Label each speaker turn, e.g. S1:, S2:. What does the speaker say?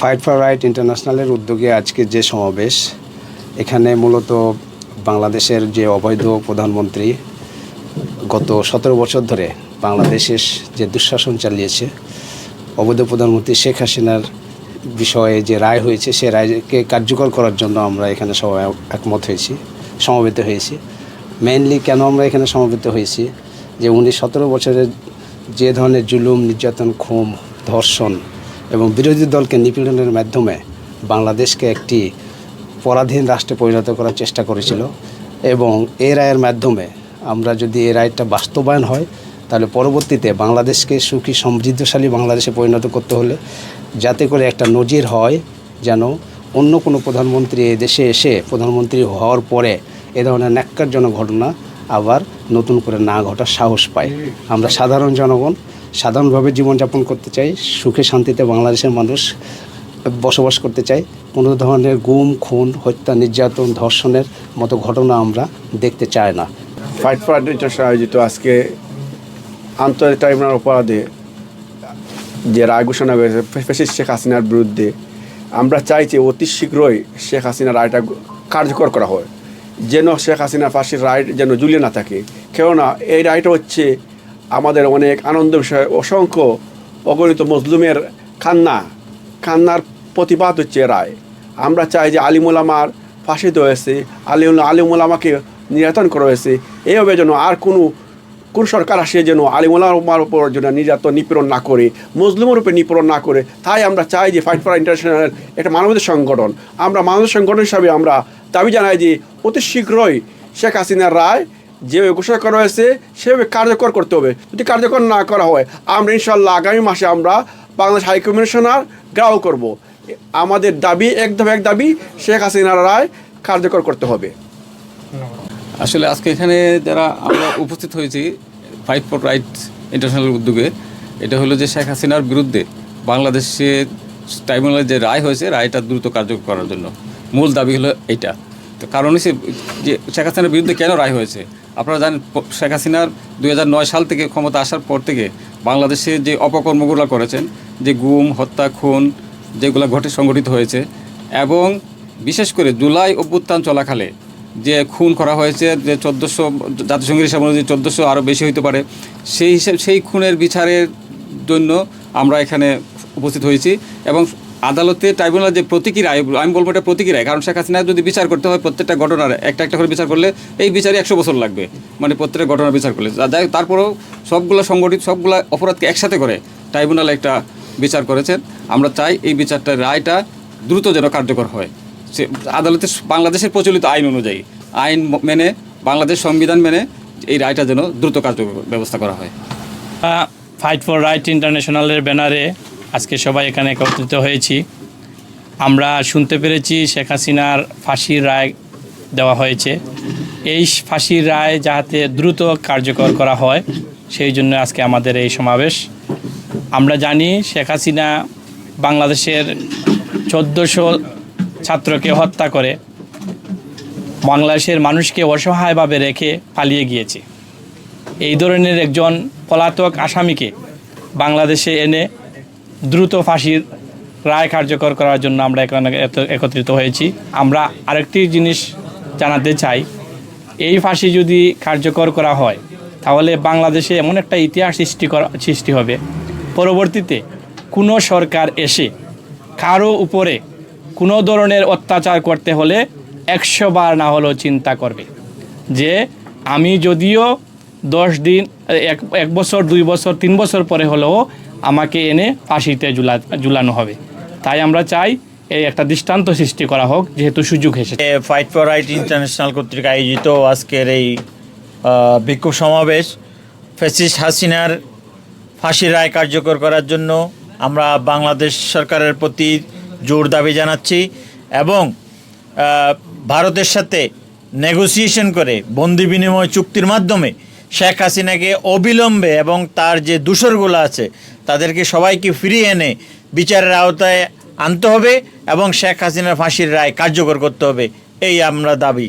S1: Fight for right ইন্টারন্যাশনালের উদ্যোগে আজকে যে সমাবেশ, এখানে মূলত বাংলাদেশের যে অবৈধ প্রধানমন্ত্রী গত সতেরো বছর ধরে বাংলাদেশের যে দুঃশাসন চালিয়েছে, অবৈধ প্রধানমন্ত্রী শেখ হাসিনার বিষয়ে যে রায় হয়েছে, সে রায়কে কার্যকর করার জন্য আমরা এখানে সবাই একমত হয়েছি, সমবেত হয়েছি। মেইনলি কেন আমরা এখানে সমবেত হয়েছি? যে উনি সতেরো বছরের যে ধরনের জুলুম, নির্যাতন খুম ধর্ষণ এবং বিরোধী দলকে নিপীড়নের মাধ্যমে বাংলাদেশকে একটি পরাধীন রাষ্ট্রে পরিণত করার চেষ্টা করেছিল এবং এই রায়ের মাধ্যমে আমরা যদি এই রায়টা বাস্তবায়ন হয়, তাহলে পরবর্তীতে বাংলাদেশকে সুখী, সমৃদ্ধশালী বাংলাদেশে পরিণত করতে হলে যাতে করে একটা নজির হয় যেন অন্য কোনো প্রধানমন্ত্রী এই দেশে এসে প্রধানমন্ত্রী হওয়ার পরে এ ধরনের ন্যাক্কারজনক ঘটনা আবার নতুন করে না ঘটার সাহস পায়। আমরা সাধারণ জনগণ সাধারণভাবে জীবনযাপন করতে চাই, সুখে শান্তিতে বাংলাদেশের মানুষ বসবাস করতে চাই। কোনো ধরনের গুম, খুন, হত্যা, নির্যাতন, ধর্ষণের মতো ঘটনা আমরা দেখতে চাই না।
S2: ফাইট ফর ইন্টারন্যাশনাল আয়োজিত আজকে আন্তর্জাতিক ট্রাইব্যুনাল অপরাধে যে রায় ঘোষণা হয়েছে ফেসিস শেখ হাসিনার বিরুদ্ধে, আমরা চাইছি অতি শীঘ্রই শেখ হাসিনার রায়টা কার্যকর করা হয় যেন শেখ হাসিনা ফাঁসির রায় যেন ঝুলিয়ে না থাকে। কেননা এই রায়টা হচ্ছে আমাদের অনেক আনন্দ বিষয়। অসংখ্য অগণিত মজলুমের কান্না, কান্নার প্রতিবাদ হচ্ছে রায়। আমরা চাই যে আলিমুলামার ফাঁসি দেওয়া হয়েছে আলী আলিমুলামাকে নির্যাতন করা হয়েছে। এইভাবে যেন আর কোনো কোন সরকার আসে যেন আলিমুলামার উপর যেন নির্যাতন নিপীড়ন না করে, মুসলিমের উপরে নিপীড়ন না করে। তাই আমরা চাই যে ফাইট ফর ইন্টারন্যাশনাল একটা মানবাধিকার সংগঠন। আমরা মানবাধিকার সংগঠন হিসাবে আমরা দাবি জানাই যে অতি শীঘ্রই শেখ হাসিনার রায় যেভাবে ঘোষণা করা হয়েছে, সেভাবে কার্যকর করতে হবে। যদি কার্যকর না করা হয়, আমরা ইনশাল্লাহ আগামী মাসে আমরা বাংলাদেশ হাই কমিশনার গ্রাহ করব। আমাদের দাবি, একদম এক দাবি, শেখ হাসিনার রায় কার্যকর করতে হবে।
S3: আসলে আজকে এখানে যারা আমরা উপস্থিত হয়েছি ফাইভ ফর রাইট ইন্টারন্যাশনাল উদ্যোগে, এটা হলো যে শেখ হাসিনার বিরুদ্ধে বাংলাদেশে ট্রাইব্যুনালের যে রায় হয়েছে, রায়টা দ্রুত কার্যকর করার জন্য। মূল দাবি হলো এইটা। তো কারণ হচ্ছে যে শেখ হাসিনার বিরুদ্ধে কেন রায় হয়েছে? আপনারা জানেন, শেখ হাসিনার দুই হাজার নয় সাল থেকে ক্ষমতা আসার পর থেকে বাংলাদেশে যে অপকর্মগুলো করেছেন, যে গুম, হত্যা, খুন, যেগুলো ঘটে সংগঠিত হয়েছে এবং বিশেষ করে জুলাই অভ্যুত্থান চলাকালে যে খুন করা হয়েছে, যে চোদ্দোশো, জাতিসংঘের হিসাব অনুযায়ী চোদ্দোশো আরও বেশি হতে পারে, সেই হিসেব, সেই খুনের বিচারের জন্য আমরা এখানে উপস্থিত হয়েছি এবং আদালতে ট্রাইব্যুনাল যে প্রতীকী রায়, আমি বলব এটা প্রতীকী রায়, কারণ শেখ হাসিনা যদি বিচার করতে হয় প্রত্যেকটা ঘটনার একটা একটা করে বিচার করলে এই বিচারে একশো বছর লাগবে। মানে প্রত্যেকটা ঘটনার বিচার করলে। তারপরেও সবগুলো সংগঠিত, সবগুলো অপরাধকে একসাথে করে ট্রাইব্যুনাল একটা বিচার করেছেন। আমরা চাই এই বিচারটা রায়টা দ্রুত যেন কার্যকর হয়। সে আদালতে বাংলাদেশের প্রচলিত আইন অনুযায়ী, আইন মেনে, বাংলাদেশ সংবিধান মেনে এই রায়টা যেন দ্রুত কার্যকর ব্যবস্থা করা হয়।
S4: ফাইট ফর রাইট ইন্টারন্যাশনালের ব্যানারে আজকে সবাই এখানে একত্রিত হয়েছি। আমরা শুনতে পেরেছি শেখ হাসিনার ফাঁসির রায় দেওয়া হয়েছে। এই ফাঁসির রায় যাতে দ্রুত কার্যকর করা হয়, সেই জন্য আজকে আমাদের এই সমাবেশ। আমরা জানি শেখ হাসিনা বাংলাদেশের চোদ্দোশো ছাত্রকে হত্যা করে বাংলাদেশের মানুষকে অসহায়ভাবে রেখে পালিয়ে গিয়েছে। এই ধরনের একজন পলাতক আসামিকে বাংলাদেশে এনে দ্রুত ফাঁসির রায় কার্যকর করার জন্য আমরা এখানে একত্রিত হয়েছি। আমরা আরেকটি জিনিস জানাতে চাই, এই ফাঁসি যদি কার্যকর করা হয়, তাহলে বাংলাদেশে এমন একটা ইতিহাস সৃষ্টি করা, সৃষ্টি হবে। পরবর্তীতে কোনো সরকার এসে কারও উপরে কোনো ধরনের অত্যাচার করতে হলে একশো বার না হলেও চিন্তা করবে যে, আমি যদিও দশ দিন, এক এক বছর, দুই বছর, তিন বছর পরে হলেও আমাকে এনে ফাঁসিতে ঝুলা ঝুলানো হবে। তাই আমরা চাই এই একটা দৃষ্টান্ত সৃষ্টি করা হোক, যেহেতু সুযোগ এসেছে।
S5: ফাইট ফর রাইট ইন্টারন্যাশনাল কর্তৃক আয়োজিত আজকের এই বিক্ষোভ সমাবেশ ফেসিস হাসিনার ফাঁসির রায় কার্যকর করার জন্য আমরা বাংলাদেশ সরকারের প্রতি জোর দাবি জানাচ্ছি এবং ভারতের সাথে নেগোসিয়েশন করে বন্দি বিনিময় চুক্তির মাধ্যমে শেখ হাসিনাকে অবিলম্বে এবং তার যে দূষরগুলো আছে, তাদেরকে সবাইকে ফিরিয়ে এনে বিচারের আওতায় আনতে হবে এবং শেখ হাসিনার ফাঁসির রায় কার্যকর করতে হবে, এই আমরা দাবি।